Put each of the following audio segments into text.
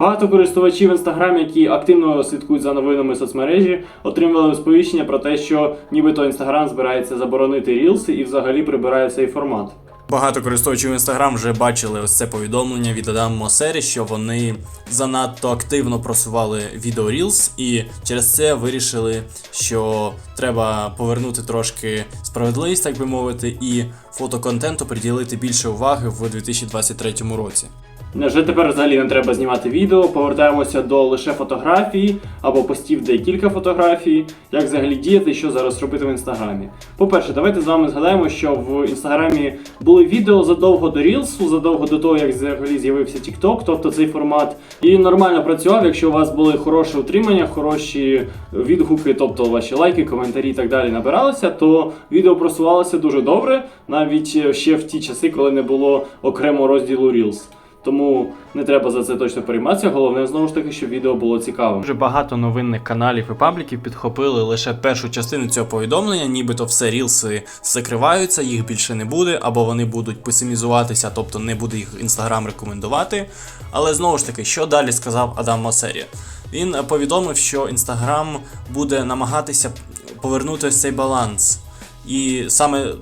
Багато користувачів Instagram, які активно слідкують за новинами соцмережі, отримали сповіщення про те, що нібито Instagram збирається заборонити рілси і взагалі прибирає цей формат. Багато користувачів Instagram вже бачили ось це повідомлення від Адам Мосері, що вони занадто активно просували відео Reels і через це вирішили, що треба повернути трошки справедливість, так би мовити, і фотоконтенту приділити більше уваги в 2023 році. Вже тепер взагалі не треба знімати відео, повертаємося до лише фотографій або постів, де є кілька фотографій, як взагалі діяти, що зараз робити в інстаграмі. По-перше, давайте з вами згадаємо, що в інстаграмі були відео задовго до Рілсу, задовго до того, як взагалі з'явився TikTok, тобто цей формат. І нормально працював, якщо у вас були хороше утримання, хороші відгуки, тобто ваші лайки, коментарі і так далі набиралися, то відео просувалося дуже добре, навіть ще в ті часи, коли не було окремого розділу Reels. Тому не треба за це точно перейматися. Головне знову ж таки, щоб відео було цікавим. Вже багато новинних каналів і пабліків підхопили лише першу частину цього повідомлення, нібито все рілси закриваються, їх більше не буде, або вони будуть песимізуватися, тобто не буде їх інстаграм рекомендувати. Але знову ж таки, що далі сказав Адам Мосері? Він повідомив, що інстаграм буде намагатися повернути цей баланс. І саме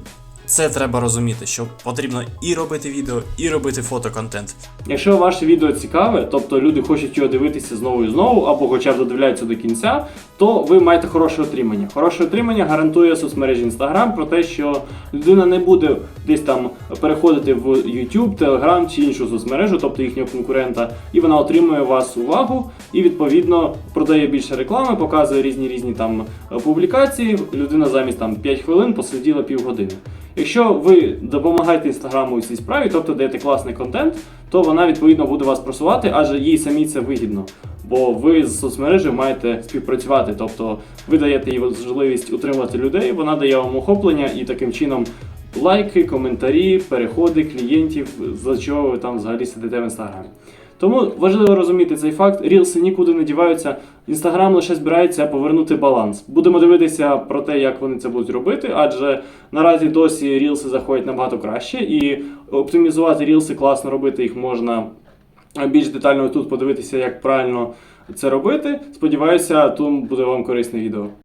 це треба розуміти, що потрібно і робити відео, і робити фотоконтент. Якщо ваше відео цікаве, тобто люди хочуть його дивитися знову і знову, або хоча б додивляються до кінця, то ви маєте хороше отримання. Хороше отримання гарантує соцмережі Instagram про те, що людина не буде десь там переходити в YouTube, Telegram чи іншу соцмережу, тобто їхнього конкурента, і вона отримує вас увагу і відповідно продає більше реклами, показує різні різні там публікації. Людина замість там 5 хвилин посиділа півгодини. Якщо ви допомагаєте інстаграму у цій справі, тобто даєте класний контент, то вона відповідно буде вас просувати, адже їй самі це вигідно. Бо ви з соцмережею маєте співпрацювати, тобто ви даєте їй можливість утримувати людей, вона дає вам охоплення і таким чином лайки, коментарі, переходи клієнтів, за чого ви там взагалі сидите в інстаграмі. Тому важливо розуміти цей факт. Рілси нікуди не діваються. Інстаграм лише збирається повернути баланс. Будемо дивитися про те, як вони це будуть робити, адже наразі досі рілси заходять набагато краще, і оптимізувати рілси класно робити їх можна більш детально тут подивитися, як правильно це робити. Сподіваюся, тут буде вам корисне відео.